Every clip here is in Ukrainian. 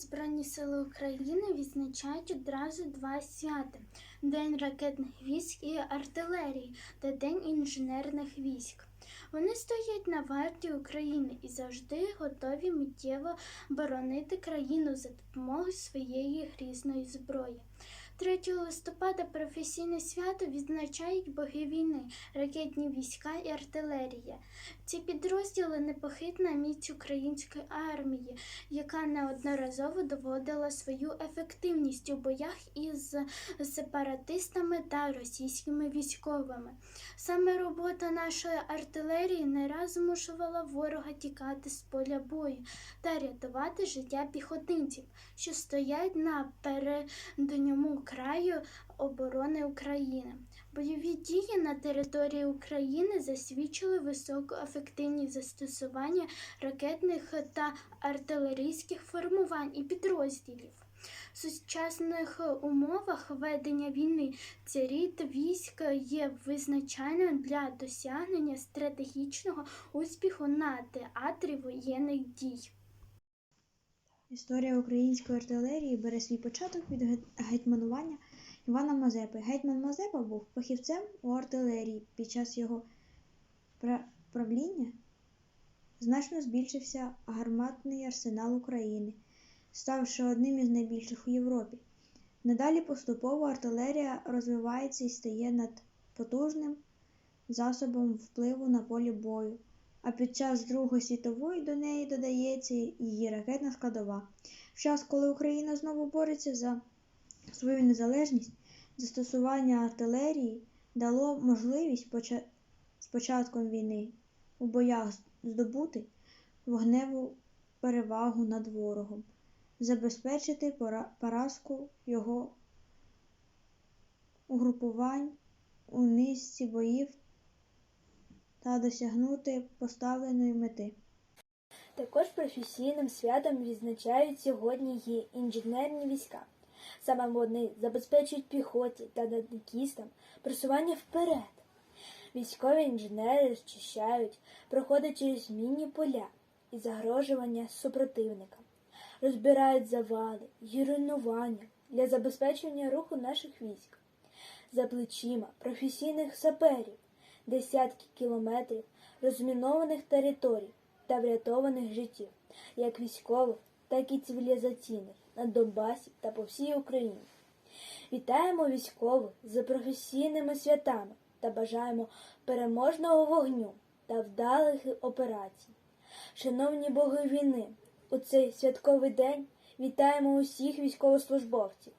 Збройні сили України відзначають одразу два свята: День ракетних військ і артилерії та День інженерних військ. Вони стоять на варті України і завжди готові миттєво боронити країну за допомогою своєї грізної зброї. 3 листопада професійне свято відзначають боги війни, ракетні війська і артилерія. Ці підрозділи непохитна міць української армії, яка неодноразово доводила свою ефективність у боях із сепаратистами та російськими військовими. Саме робота нашої артилерії не раз змушувала ворога тікати з поля бою та рятувати життя піхотинців, що стоять на передньому краю оборони України. Бойові дії на території України засвідчили високу ефективність застосування ракетних та артилерійських формувань і підрозділів. В сучасних умовах ведення війни цей рід військ є визначальним для досягнення стратегічного успіху на театрі воєнних дій. Історія української артилерії бере свій початок від гетьманування Івана Мазепи. Гетьман Мазепа був фахівцем у артилерії. Під час його правління значно збільшився гарматний арсенал України, ставши одним із найбільших у Європі. Надалі поступово артилерія розвивається і стає надпотужним засобом впливу на полі бою. А під час Другої світової до неї додається її ракетна складова. В час, коли Україна знову бореться за свою незалежність, застосування артилерії дало можливість поча- з початком війни у боях здобути вогневу перевагу над ворогом, забезпечити пора- поразку його угрупувань у низці боїв та досягнути поставленої мети. Також професійним святом відзначають сьогодні і інженерні війська. Саме вони забезпечують піхоті та танкістам просування вперед. Військові інженери розчищають, проходять через мінні поля і загрожування супротивника, розбирають завали й руйнування для забезпечення руху наших військ. За плечима професійних саперів десятки кілометрів розмінованих територій та врятованих життів, як військових, так і цивілізаційних на Донбасі та по всій Україні. Вітаємо військових з професійними святами та бажаємо переможного вогню та вдалих операцій. Шановні боги війни, у цей святковий день вітаємо усіх військовослужбовців,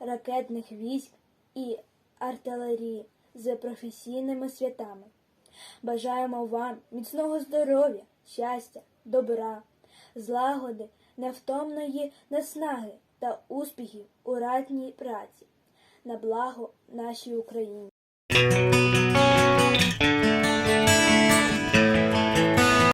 ракетних військ і артилерії з професійними святами. Бажаємо вам міцного здоров'я, щастя, добра, злагоди, невтомної наснаги та успіхів у ратній праці на благо нашій Україні.